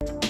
you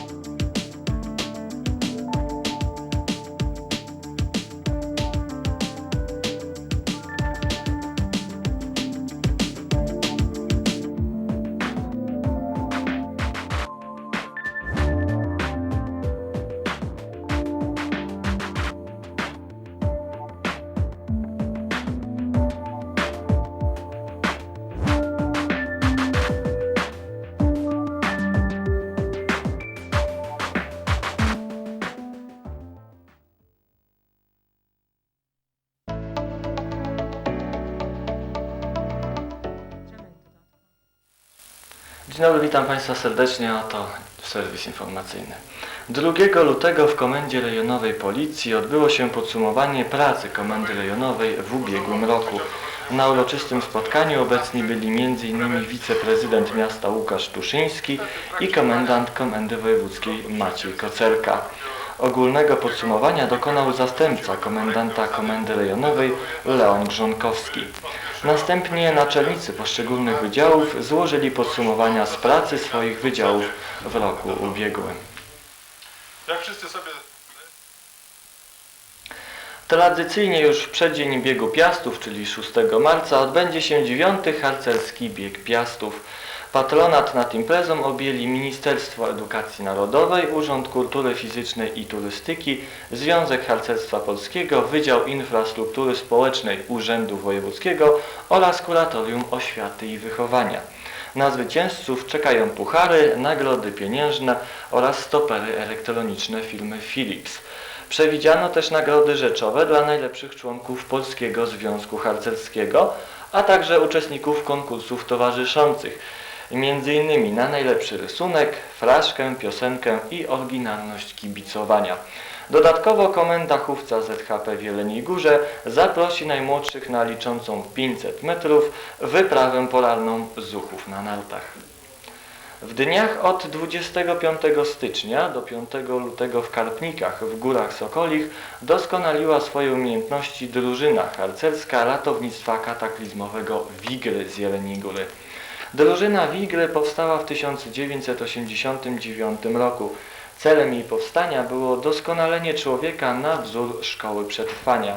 Dzień dobry, witam Państwa serdecznie, oto serwis informacyjny. 2 lutego w Komendzie Rejonowej Policji odbyło się podsumowanie pracy Komendy Rejonowej w ubiegłym roku. Na uroczystym spotkaniu obecni byli m.in. wiceprezydent miasta Łukasz Tuszyński i komendant Komendy Wojewódzkiej Maciej Kocerka. Ogólnego podsumowania dokonał zastępca komendanta Komendy Rejonowej Leon Grzonkowski. Następnie naczelnicy poszczególnych wydziałów złożyli podsumowania z pracy swoich wydziałów w roku ubiegłym. Jak wszyscy sobie Tradycyjnie już w przeddzień biegu Piastów, czyli 6 marca, odbędzie się 9. harcerski bieg Piastów. Patronat nad imprezą objęli Ministerstwo Edukacji Narodowej, Urząd Kultury Fizycznej i Turystyki, Związek Harcerstwa Polskiego, Wydział Infrastruktury Społecznej Urzędu Wojewódzkiego oraz Kuratorium Oświaty i Wychowania. Na zwycięzców czekają puchary, nagrody pieniężne oraz stopery elektroniczne firmy Philips. Przewidziano też nagrody rzeczowe dla najlepszych członków Polskiego Związku Harcerskiego, a także uczestników konkursów towarzyszących, między innymi na najlepszy rysunek, fraszkę, piosenkę i oryginalność kibicowania. Dodatkowo komenda chówca ZHP w Jeleniej Górze zaprosi najmłodszych na liczącą 500 metrów wyprawę polarną Zuchów na nartach. W dniach od 25 stycznia do 5 lutego w Karpnikach w Górach Sokolich doskonaliła swoje umiejętności drużyna harcerska ratownictwa kataklizmowego Wigry z Jeleniej Góry. Drużyna Wigry powstała w 1989 roku. Celem jej powstania było doskonalenie człowieka na wzór szkoły przetrwania.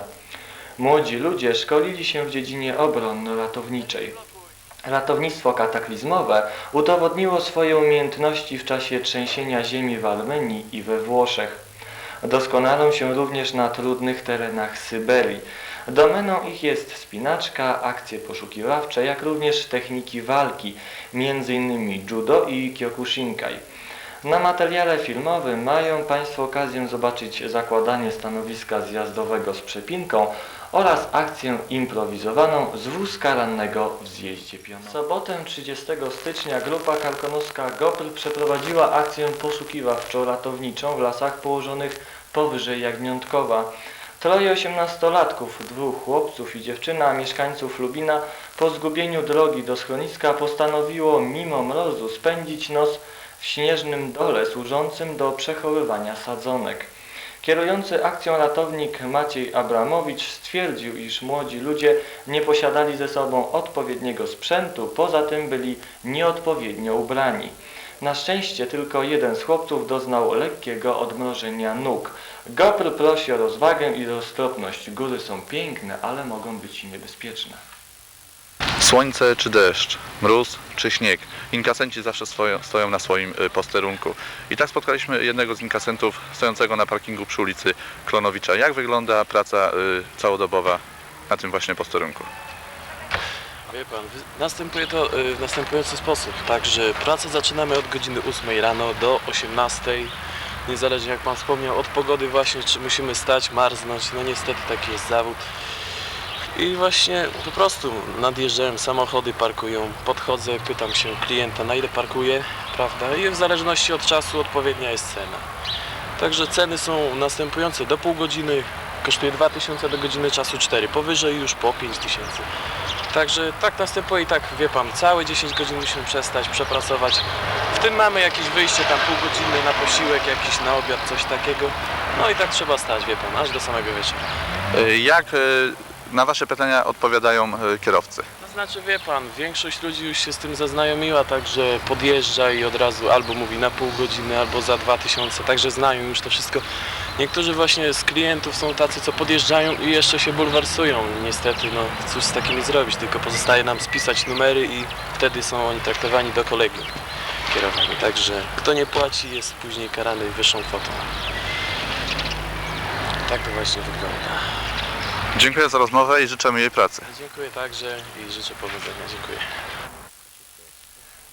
Młodzi ludzie szkolili się w dziedzinie obronno-ratowniczej. Ratownictwo kataklizmowe udowodniło swoje umiejętności w czasie trzęsienia ziemi w Armenii i we Włoszech. Doskonalą się również na trudnych terenach Syberii. Domeną ich jest spinaczka, akcje poszukiwawcze, jak również techniki walki, m.in. judo i kyokushinkai. Na materiale filmowym mają Państwo okazję zobaczyć zakładanie stanowiska zjazdowego z przepinką oraz akcję improwizowaną z wózka rannego w zjeździe pionowym. W sobotę 30 stycznia grupa karkonoska GOPR przeprowadziła akcję poszukiwawczo-ratowniczą w lasach położonych powyżej Jagniątkowa. Troje osiemnastolatków, dwóch chłopców i dziewczyna, mieszkańców Lubina, po zgubieniu drogi do schroniska postanowiło mimo mrozu spędzić noc w śnieżnym dole służącym do przechowywania sadzonek. Kierujący akcją ratownik Maciej Abramowicz stwierdził, iż młodzi ludzie nie posiadali ze sobą odpowiedniego sprzętu, poza tym byli nieodpowiednio ubrani. Na szczęście tylko jeden z chłopców doznał lekkiego odmrożenia nóg. Gopr prosi o rozwagę i roztropność. Góry są piękne, ale mogą być i niebezpieczne. Słońce czy deszcz, mróz czy śnieg. Inkasenci zawsze stoją, stoją na swoim y, posterunku. I tak spotkaliśmy jednego z inkasentów stojącego na parkingu przy ulicy Klonowicza. Jak wygląda praca y, całodobowa na tym właśnie posterunku? Wie pan, następuje to y, w następujący sposób. Także pracę zaczynamy od godziny 8 rano do 18. Niezależnie jak pan wspomniał, od pogody właśnie, czy musimy stać, marznąć. No niestety taki jest zawód. I właśnie po prostu nadjeżdżają samochody, parkują, podchodzę, pytam się klienta na ile parkuje, prawda? I w zależności od czasu odpowiednia jest cena. Także ceny są następujące. Do pół godziny kosztuje 2000, do godziny czasu 4. Powyżej już po 5000. Także tak następuje i tak wie pan, całe 10 godzin musimy przestać, przepracować. W tym mamy jakieś wyjście tam pół godziny na posiłek, jakiś na obiad, coś takiego. No i tak trzeba stać, wie pan, aż do samego wieczora. Y, Jak y, na Wasze pytania odpowiadają y, kierowcy? Na Znaczy wie pan, większość ludzi już się z tym zaznajomiła, także podjeżdża i od razu albo mówi na pół godziny, albo za dwa tysiące, także znają już to wszystko. Niektórzy właśnie z klientów są tacy, co podjeżdżają i jeszcze się bulwersują. Niestety, no cóż z takimi zrobić, tylko pozostaje nam spisać numery i wtedy są oni traktowani do kolegium kierowani. Także kto nie płaci jest później karany wyższą kwotą. Tak to właśnie wygląda. Dziękuję za rozmowę i życzę jej pracy. Dziękuję także i życzę powodzenia. Dziękuję.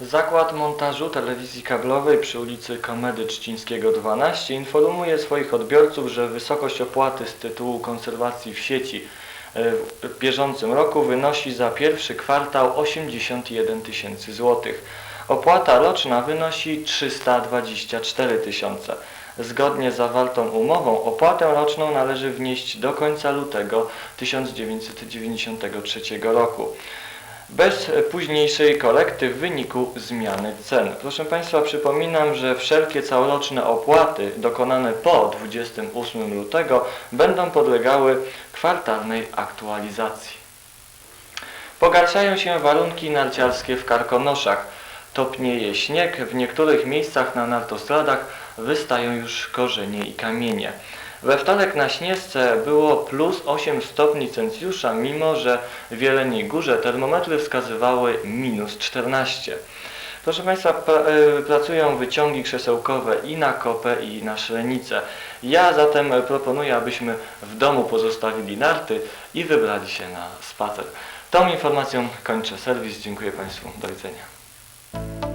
Zakład montażu telewizji kablowej przy ulicy Komedy Trzcińskiego 12 informuje swoich odbiorców, że wysokość opłaty z tytułu konserwacji w sieci e, w bieżącym roku wynosi za pierwszy kwartał 81 tysięcy złotych. Opłata roczna wynosi 324 tysiące. Zgodnie z zawartą umową opłatę roczną należy wnieść do końca lutego 1993 roku bez późniejszej korekty w wyniku zmiany cen. Proszę Państwa, przypominam, że wszelkie całoroczne opłaty dokonane po 28 lutego będą podlegały kwartalnej aktualizacji. Pogarszają się warunki narciarskie w Karkonoszach. Topnieje śnieg, w niektórych miejscach na nartostradach wystają już korzenie i kamienie. We wtorek na Śnieżce było plus 8 stopni Celsjusza, mimo że w Jeleniej Górze termometry wskazywały minus 14. Proszę Państwa, pra, y, pracują wyciągi krzesełkowe i na Kopę i na Szlenicę. Ja zatem proponuję, abyśmy w domu pozostawili narty i wybrali się na spacer. Tą informacją kończę serwis. Dziękuję Państwu. Do widzenia.